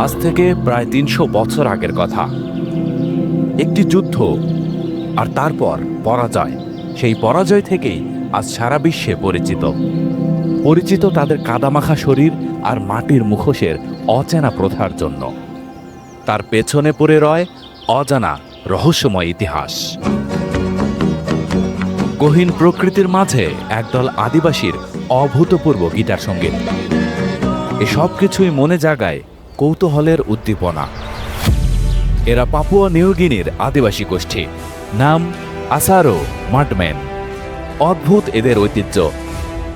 আজ থেকে প্রায় তিনশো বছর আগের কথা। একটি যুদ্ধ, আর তারপর পরাজয়। সেই পরাজয় থেকেই আজ সারা বিশ্বে পরিচিত। পরিচিত তাদের কাদামাখা শরীর আর মাটির মুখোশের অচেনা প্রথার জন্য। তার পেছনে পড়ে রয় অজানা রহস্যময় ইতিহাস। গহীন প্রকৃতির মাঝে একদল আদিবাসীর অভূতপূর্ব গিটার সংগীত এসব কিছুই মনে জাগায় কৌতূহলের উদ্দীপনা। এরা পাপুয়া নিউগিনির আদিবাসী গোষ্ঠী। নাম আসারো মাডম্যান অদ্ভুত এদের ঐতিহ্য।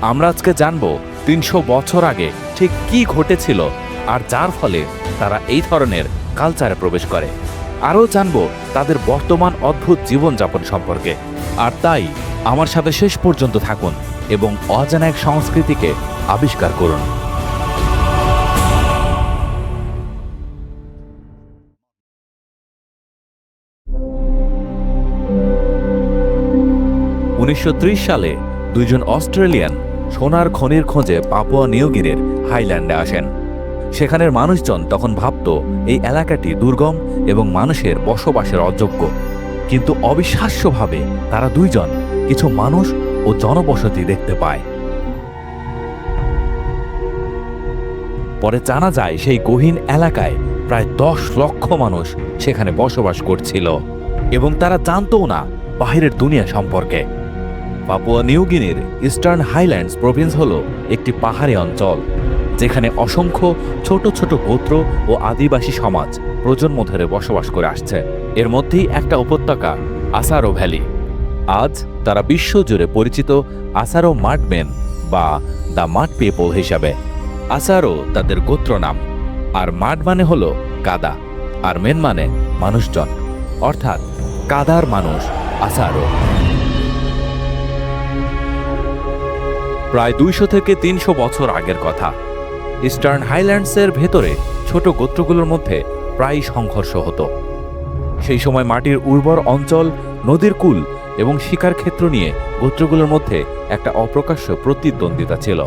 আমরা আজকে জানব তিনশো বছর আগে ঠিক কি ঘটেছিল আর যার ফলে তারা এই ধরনের কালচারে প্রবেশ করে। আরও জানব তাদের বর্তমান অদ্ভুত জীবনযাপন সম্পর্কে। আর তাই আমার সাথে শেষ পর্যন্ত থাকুন এবং অজানা এক সংস্কৃতিকে আবিষ্কার করুন। উনিশশো ত্রিশ সালে দুইজন অস্ট্রেলিয়ান সোনার খনির খোঁজে পাপুয়া নিউগিরির হাইল্যান্ডে আসেন। সেখানের মানুষজন তখন ভাবত, এই এলাকাটি দুর্গম এবং মানুষের বসবাসের অযোগ্য। কিন্তু অবিশ্বাস্যভাবে তারা দুইজন কিছু মানুষ ও জনবসতি দেখতে পায়। পরে জানা যায়, সেই গহীন এলাকায় প্রায় দশ লক্ষ মানুষ সেখানে বসবাস করছিল এবং তারা জানতও না বাহিরের দুনিয়া সম্পর্কে। পাপুয়া নিউগিনির ইস্টার্ন হাইল্যান্ডস প্রভিন্স হল একটি পাহাড়ি অঞ্চল, যেখানে অসংখ্য ছোট ছোট গোত্র ও আদিবাসী সমাজ প্রজন্ম ধরে বসবাস করে আসছে। এর মধ্যেই একটা উপত্যকা, আসারো ভ্যালি। আজ তারা বিশ্বজুড়ে পরিচিত আসারো মার্টমেন বা দ্য মাঠ পিপল হিসাবে। আসারো তাদের গোত্র নাম, আর মাঠ মানে হলো কাদা, আর মেন মানে মানুষজন। অর্থাৎ কাদার মানুষ আসারো। প্রায় দুইশো থেকে তিনশো বছর আগের কথা। ইস্টার্ন হাইল্যান্ডসের ভেতরে ছোট গোত্রগুলোর মধ্যে প্রায় সংঘর্ষ হতো। সেই সময় মাটির উর্বর অঞ্চল, নদীর কুল এবং শিকার ক্ষেত্র নিয়ে গোত্রগুলোর মধ্যে একটা অপ্রকাশ্য প্রতিদ্বন্দ্বিতা ছিল।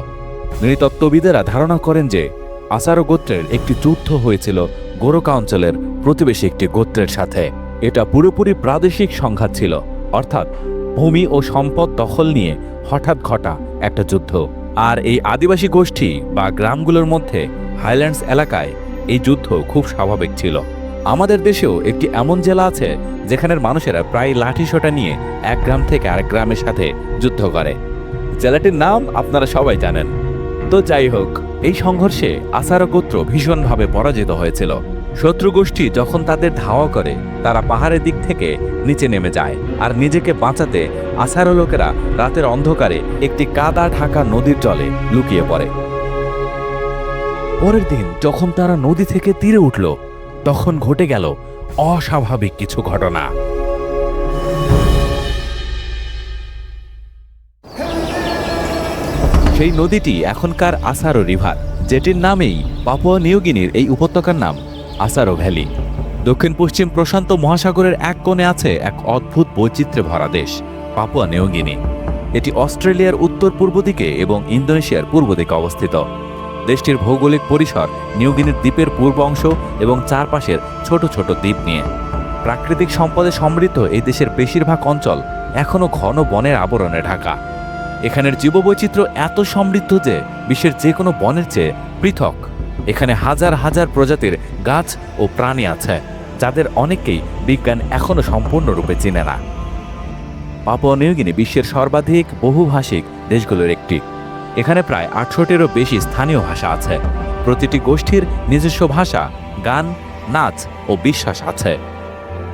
নৃতত্ত্ববিদেরা ধারণা করেন যে আসারো গোত্রের একটি যুদ্ধ হয়েছিল গোরকা অঞ্চলের প্রতিবেশী একটি গোত্রের সাথে। এটা পুরোপুরি প্রাদেশিক সংঘাত ছিল, অর্থাৎ ভূমি ও সম্পদ দখল নিয়ে হঠাৎ ঘটা একটা যুদ্ধ। আর এই আদিবাসী গোষ্ঠী বা গ্রামগুলোর মধ্যে হাইল্যান্ডস এলাকায় এই যুদ্ধ খুব স্বাভাবিক ছিল। আমাদের দেশেও একটি এমন জেলা আছে যেখানের মানুষেরা প্রায় লাঠিসোঁটা নিয়ে এক গ্রাম থেকে আরেক গ্রামের সাথে যুদ্ধ করে। জেলাটির নাম আপনারা সবাই জানেন। তো যাই হোক, এই সংঘর্ষে আসারো গোত্র ভীষণভাবে পরাজিত হয়েছিল। শত্রু গোষ্ঠী যখন তাদের ধাওয়া করে, তারা পাহাড়ের দিক থেকে নিচে নেমে যায় আর নিজেকে বাঁচাতে আসারো লোকেরা রাতের অন্ধকারে একটি কাদা ঢাকা নদীর জলে লুকিয়ে পড়ে। পরের দিন যখন তারা নদী থেকে তীরে উঠল, তখন ঘটে গেল অস্বাভাবিক কিছু ঘটনা। সেই নদীটি এখনকার আসারো রিভার, যেটির নামেই পাপুয়া নিউগিনির এই উপত্যকার নাম। Asaro valley. দক্ষিণ পশ্চিম প্রশান্ত মহাসাগরের এক কোণে আছে এক অদ্ভুত বৈচিত্র্যে ভরা দেশ, পাপুয়া নিউগিনি এটি অস্ট্রেলিয়ার উত্তর পূর্ব দিকে এবং ইন্দোনেশিয়ার পূর্ব দিকে অবস্থিত। দেশটির ভৌগোলিক পরিসর নিউগিনির দ্বীপের পূর্ব অংশ এবং চারপাশের ছোট ছোট দ্বীপ নিয়ে। প্রাকৃতিক সম্পদে সমৃদ্ধ এই দেশের বেশিরভাগ অঞ্চল এখনও ঘন বনের আবরণে ঢাকা। এখানের জীববৈচিত্র্য এত সমৃদ্ধ যে, বিশ্বের যে কোনো বনের চেয়ে পৃথক। এখানে হাজার হাজার প্রজাতির গাছ ও প্রাণী আছে, যাদের অনেকেই বিজ্ঞান এখনও সম্পূর্ণরূপে চিনে না। পাপুয়া নিউগিনি বিশ্বের সর্বাধিক বহুভাষিক দেশগুলোর একটি। এখানে প্রায় আটশোটিরও বেশি স্থানীয় ভাষা আছে। প্রতিটি গোষ্ঠীর নিজস্ব ভাষা, গান, নাচ ও বিশ্বাস আছে।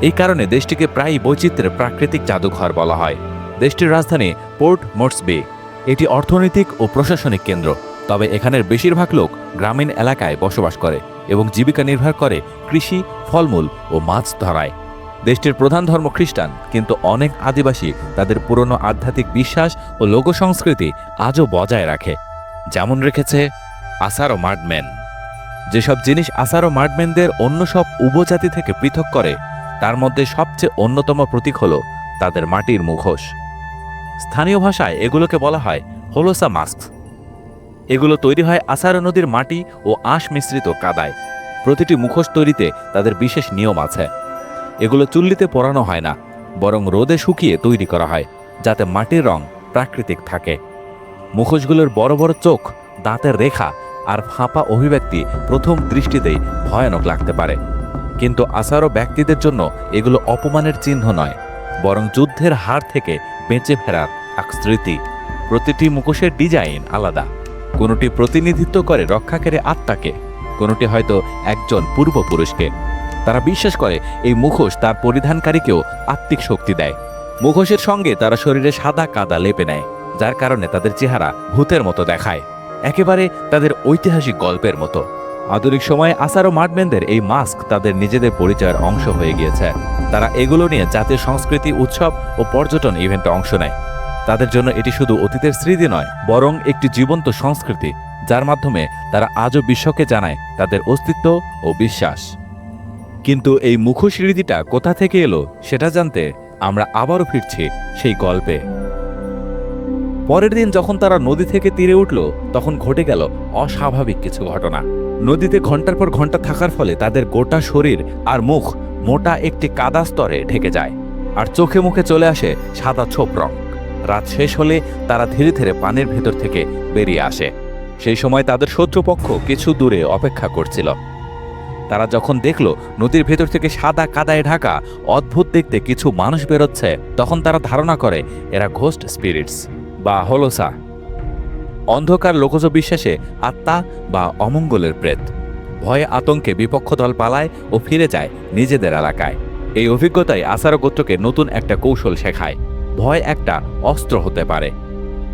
এই কারণে দেশটিকে প্রায়ই বৈচিত্র্যের প্রাকৃতিক জাদুঘর বলা হয়। দেশটির রাজধানী পোর্ট মোর্সবি, এটি অর্থনৈতিক ও প্রশাসনিক কেন্দ্র। তবে এখানের বেশিরভাগ লোক গ্রামীণ এলাকায় বসবাস করে এবং জীবিকা নির্ভর করে কৃষি, ফলমূল ও মাছ ধরায়। দেশটির প্রধান ধর্ম খ্রিস্টান, কিন্তু অনেক আদিবাসী তাদের পুরনো আধ্যাত্মিক বিশ্বাস ও লোক সংস্কৃতি আজও বজায় রাখে। যেমন রেখেছে আসারো মার্ডম্যান। যেসব জিনিস আসারো মার্ডম্যানদের অন্য সব উপজাতি থেকে পৃথক করে, তার মধ্যে সবচেয়ে অন্যতম প্রতীক হল তাদের মাটির মুখোশ। স্থানীয় ভাষায় এগুলোকে বলা হয় হোলোসা মাস্ক এগুলো তৈরি হয় আসারো নদীর মাটি ও আঁশ মিশ্রিত কাদায়। প্রতিটি মুখোশ তৈরিতে তাদের বিশেষ নিয়ম আছে। এগুলো চুল্লিতে পরানো হয় না, বরং রোদে শুকিয়ে তৈরি করা হয়, যাতে মাটির রং প্রাকৃতিক থাকে। মুখোশগুলোর বড় বড় চোখ, দাঁতের রেখা আর ফাঁপা অভিব্যক্তি প্রথম দৃষ্টিতেই ভয়ানক লাগতে পারে। কিন্তু আসারও ব্যক্তিদের জন্য এগুলো অপমানের চিহ্ন নয়, বরং যুদ্ধের হার থেকে বেঁচে ফেরার এক স্মৃতি। প্রতিটি মুখোশের ডিজাইন আলাদা। কোনোটি প্রতিনিধিত্ব করে রক্ষাকারী আত্মাকে, কোনোটি হয়তো একজন পূর্বপুরুষকে। তারা বিশ্বাস করে এই মুখোশ তার পরিধানকারীকেও আত্মিক শক্তি দেয়। মুখোশের সঙ্গে তারা শরীরে সাদা কাদা লেপে নেয়, যার কারণে তাদের চেহারা ভূতের মতো দেখায়। একেবারে তাদের ঐতিহাসিক গল্পের মতো। আধুনিক সময়ে আসারো মার্টম্যানদের এই মাস্ক তাদের নিজেদের পরিচয়ের অংশ হয়ে গিয়েছে। তারা এগুলো নিয়ে জাতীয় সংস্কৃতি, উৎসব ও পর্যটন ইভেন্টে অংশ নেয়। তাদের জন্য এটি শুধু অতীতের স্মৃতি নয়, বরং একটি জীবন্ত সংস্কৃতি, যার মাধ্যমে তারা আজও বিশ্বকে জানায় তাদের অস্তিত্ব ও বিশ্বাস। কিন্তু এই মুখোশ রীতিটা কোথা থেকে এলো সেটা জানতে আমরা আবারও ফিরছি সেই গল্পে। পরের দিন যখন তারা নদী থেকে তীরে উঠল, তখন ঘটে গেল অস্বাভাবিক কিছু ঘটনা। নদীতে ঘণ্টার পর ঘণ্টা থাকার ফলে তাদের গোটা শরীর আর মুখ মোটা একটি কাদা স্তরে ঢেকে যায়, আর চোখে মুখে চলে আসে সাদা ছোপ রং। রাত শেষ হলে তারা ধীরে ধীরে পানির ভেতর থেকে বেরিয়ে আসে। সেই সময় তাদের শত্রুপক্ষ কিছু দূরে অপেক্ষা করছিল। তারা যখন দেখল নদীর ভেতর থেকে সাদা কাদায় ঢাকা অদ্ভুত দেখতে কিছু মানুষ বেরোচ্ছে, তখন তারা ধারণা করে এরা ঘোস্ট স্পিরিটস বা হলোসা। অন্ধকার লোকজ বিশ্বাসে আত্মা বা অমঙ্গলের প্রেত। ভয়ে আতঙ্কে বিপক্ষ দল পালায় ও ফিরে যায় নিজেদের এলাকায়। এই অভিজ্ঞতাই আসার গোত্রকে নতুন একটা কৌশল শেখায়। ভয় একটা অস্ত্র হতে পারে।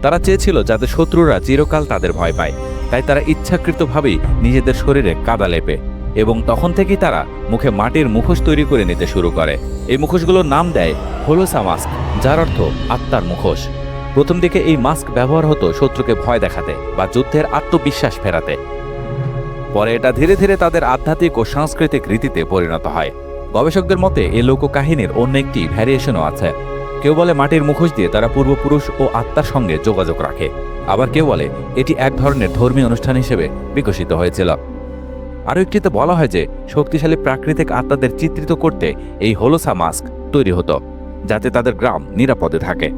তারা চেয়েছিল যাতে শত্রুরা চিরকাল তাদের ভয় পায়। তাই তারা ইচ্ছাকৃতভাবেই নিজেদের শরীরে কাদা লেপে এবং তখন থেকেই তারা মুখে মাটির মুখোশ তৈরি করে নিতে শুরু করে। এই মুখোশগুলোর নাম দেয় হোলোসা মাস্ক, যার অর্থ আত্মার মুখোশ। প্রথম দিকে এই মাস্ক ব্যবহার হতো শত্রুকে ভয় দেখাতে বা যুদ্ধের আত্মবিশ্বাস ফেরাতে। পরে এটা ধীরে ধীরে তাদের আধ্যাত্মিক ও সাংস্কৃতিক রীতিতে পরিণত হয়। গবেষকদের মতে এই লোককাহিনীর অন্য একটি ভ্যারিয়েশনও আছে। কেউ বলে মাটির মুখোশ দিয়ে তারা পূর্বপুরুষ ও আত্মার সঙ্গে যোগাযোগ রাখে। আবার কেউ বলে এটি এক ধরনের ধর্মীয় অনুষ্ঠান হিসেবে বিকশিত হয়েছিল। আরও একটিতে বলা হয় যে, শক্তিশালী প্রাকৃতিক আত্মাদের চিত্রিত করতে এই হোলোসা মাস্ক তৈরি হতো, যাতে তাদের গ্রাম নিরাপদে থাকে।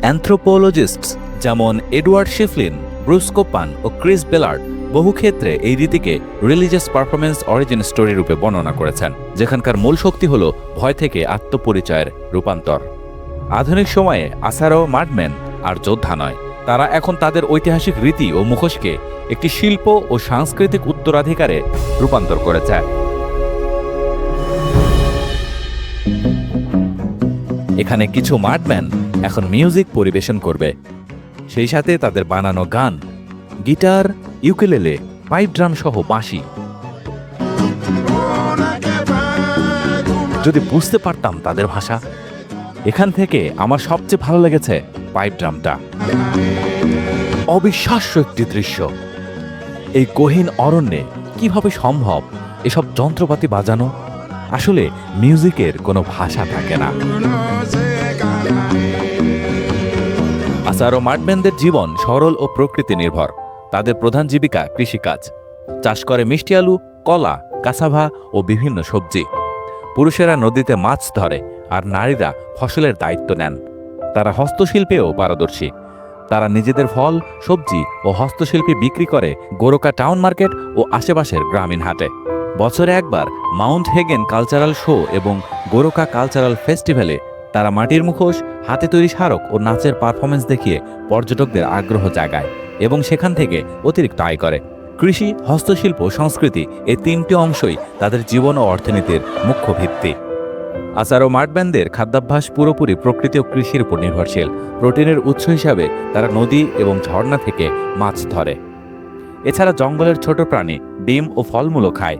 অ্যান্থ্রোপোলজিস্টস যেমন এডওয়ার্ড শিফলিন, ব্রুস কোপান ও ক্রিস বেলার্ড বহু ক্ষেত্রে এই রীতিকে রিলিজিয়াস পারফরমেন্স অরিজিন স্টোরি রূপে বর্ণনা করেছেন, যেখানকার মূল শক্তি হল ভয় থেকে আত্মপরিচয়ের রূপান্তর। আধুনিক সময়ে আসারো মার্টম্যান আর যোদ্ধা নয়। তারা এখন তাদের ঐতিহাসিক রীতি ও মুখোশকে একটি শিল্প ও সাংস্কৃতিক উত্তরাধিকারে রূপান্তর করেছে। এখানে কিছু মার্টম্যান এখন মিউজিক পরিবেশন করবে। সেই সাথে তাদের বানানো গান, গিটার, ইউকেলেলে, পাইপ ড্রাম সহ বাঁশি। যদি বুঝতে পারতাম তাদের ভাষা এখান থেকে আমার সবচেয়ে ভালো লেগেছে পাইপ ড্রামটা। অবিশ্বাস্য একটি দৃশ্য। এই গহীন অরণ্যে কীভাবে সম্ভব এসব যন্ত্রপাতি বাজানো? আসলে মিউজিকের কোনো ভাষা থাকে না। আসার মার্টম্যানদের জীবন সরল ও প্রকৃতি নির্ভর তাদের প্রধান জীবিকা কৃষিকাজ। চাষ করে মিষ্টি আলু, কলা কাসাভা ও বিভিন্ন সবজি। পুরুষেরা নদীতে মাছ ধরে আর নারীরা ফসলের দায়িত্ব নেন। তারা হস্তশিল্পেও পারদর্শী। তারা নিজেদের ফল, সবজি ও হস্তশিল্পী বিক্রি করে গোরকা টাউন মার্কেট ও আশেপাশের গ্রামীণ হাটে। বছরে একবার মাউন্ট হেগেন কালচারাল শো এবং গোরকা কালচারাল ফেস্টিভ্যালে তারা মাটির মুখোশ, হাতে তৈরি স্মারক ও নাচের পারফরমেন্স দেখিয়ে পর্যটকদের আগ্রহ জাগায় এবং সেখান থেকে অতিরিক্ত আয় করে। কৃষি, হস্তশিল্প সংস্কৃতি এই তিনটি অংশই তাদের জীবন ও অর্থনীতির মুখ্য ভিত্তি। আচার ও মাঠব্যান্ডের খাদ্যাভ্যাস পুরোপুরি প্রকৃতি ও কৃষির উপর নির্ভরশীল। প্রোটিনের উৎস হিসাবে তারা নদী এবং ঝর্ণা থেকে মাছ ধরে। এছাড়া জঙ্গলের ছোট প্রাণী ডিম ও ফলমূলও খায়।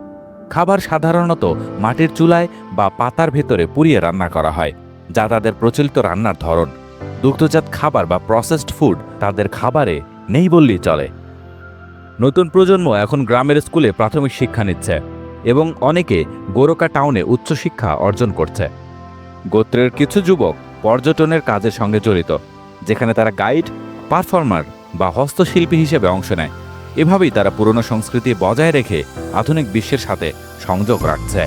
খাবার সাধারণত মাটির চুলায় বা পাতার ভেতরে পুড়িয়ে রান্না করা হয়, যা তাদের প্রচলিত রান্নার ধরন। দুগ্ধজাত খাবার বা প্রসেসড ফুড তাদের খাবারে নেই বললেই চলে। নতুন প্রজন্ম এখন গ্রামের স্কুলে প্রাথমিক শিক্ষা নিচ্ছে। এবং অনেকে গোরকা টাউনে উচ্চশিক্ষা অর্জন করছে। গোত্রের কিছু যুবক পর্যটনের কাজের সঙ্গে জড়িত, যেখানে তারা গাইড, পারফর্মার বা হস্তশিল্পী হিসেবে অংশ নেয়। এভাবেই তারা পুরনো সংস্কৃতি বজায় রেখে আধুনিক বিশ্বের সাথে সংযোগ রাখছে।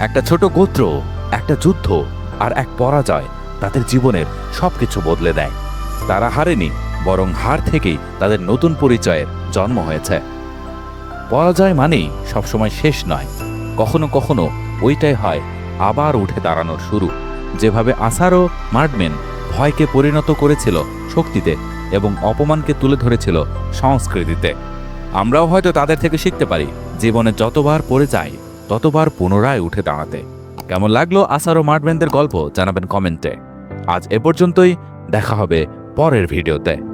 একটা ছোট গোত্র, একটা যুদ্ধ আর এক পরাজয় তাদের জীবনের সবকিছু বদলে দেয়। তারা হারেনি, বরং হার থেকেই তাদের নতুন পরিচয়ের জন্ম হয়েছে। পরাজয় মানেই সবসময় শেষ নয়। কখনো কখনো ওইটাই হয়, আবার উঠে দাঁড়ানোর শুরু। যেভাবে আসারও মার্ডমেন ভয়কে পরিণত করেছিল শক্তিতে এবং অপমানকে তুলে ধরেছিল সংস্কৃতিতে। আমরাও হয়তো তাদের থেকে শিখতে পারি, জীবনে যতবার পড়ে যাই ততবার পুনরায় উঠে দাঁড়াতে। কেমন লাগল আসারো মার্ডম্যানদের গল্প জানাবেন কমেন্টে। আজ এ পর্যন্তই, দেখা হবে পরের ভিডিওতে।